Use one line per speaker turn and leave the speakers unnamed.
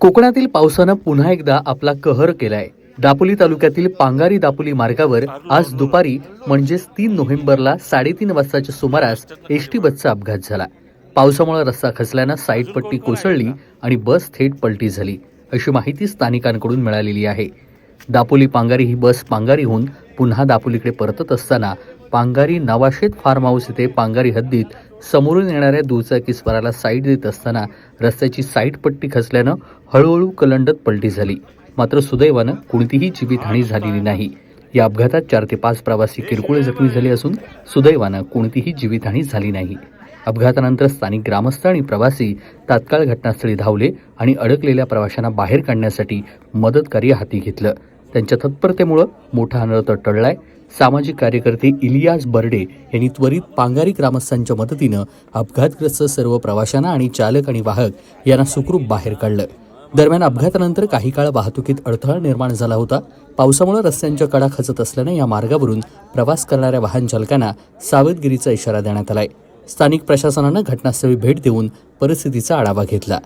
कोकणातील पावसानं पुन्हा एकदा आपला कहर केलाय. दापोली तालुक्यातील पांगारी दापोली मार्गावर आज दुपारी म्हणजेच तीन नोव्हेंबरला साडेतीन वाजताच्या सुमारास एसटी बसचा अपघात झाला. पावसामुळे रस्ता खचल्यानं साईड पट्टी कोसळली आणि बस थेट पलटी झाली. अशी माहिती स्थानिकांकडून मिळालेली आहे. दापोली पांगारी ही बस पांगारीहून पुन्हा दापोलीकडे परतत असताना पांगारी नवाशेत फार्म हाऊस येथे पांगारी हद्दीत समोरून येणाऱ्या दुचाकी स्वाराला साईड देत असताना रस्त्याची साईड पट्टी खचल्यानं हळूहळू कलंडत पलटी झाली. मात्र सुदैवानं कोणतीही जीवितहानी झालेली नाही. या अपघातात चार ते पाच प्रवासी किरकोळ जखमी झाले असून सुदैवानं कोणतीही जीवितहानी झाली नाही. अपघातानंतर स्थानिक ग्रामस्थ आणि प्रवासी तात्काळ घटनास्थळी धावले आणि अडकलेल्या प्रवाशांना बाहेर काढण्यासाठी मदतकार्य हाती घेतलं. त्यांच्या तत्परतेमुळं मोठा अनर्थ टळलाय सामाजिक कार्यकर्ते इलियास बर्डे यांनी त्वरित पांगारी ग्रामस्थांच्या मदतीनं अपघातग्रस्त सर्व प्रवाशांना आणि चालक आणि वाहक यांना सुखरूप बाहेर काढलं. दरम्यान अपघातानंतर काही काळ वाहतुकीत अडथळा निर्माण झाला होता. पावसामुळे रस्त्यांच्या कडा खचत असल्यानं या मार्गावरून प्रवास करणाऱ्या वाहन चालकांना सावधगिरीचा इशारा देण्यात आलाय. स्थानिक प्रशासनानं घटनास्थळी भेट देऊन परिस्थितीचा आढावा घेतला.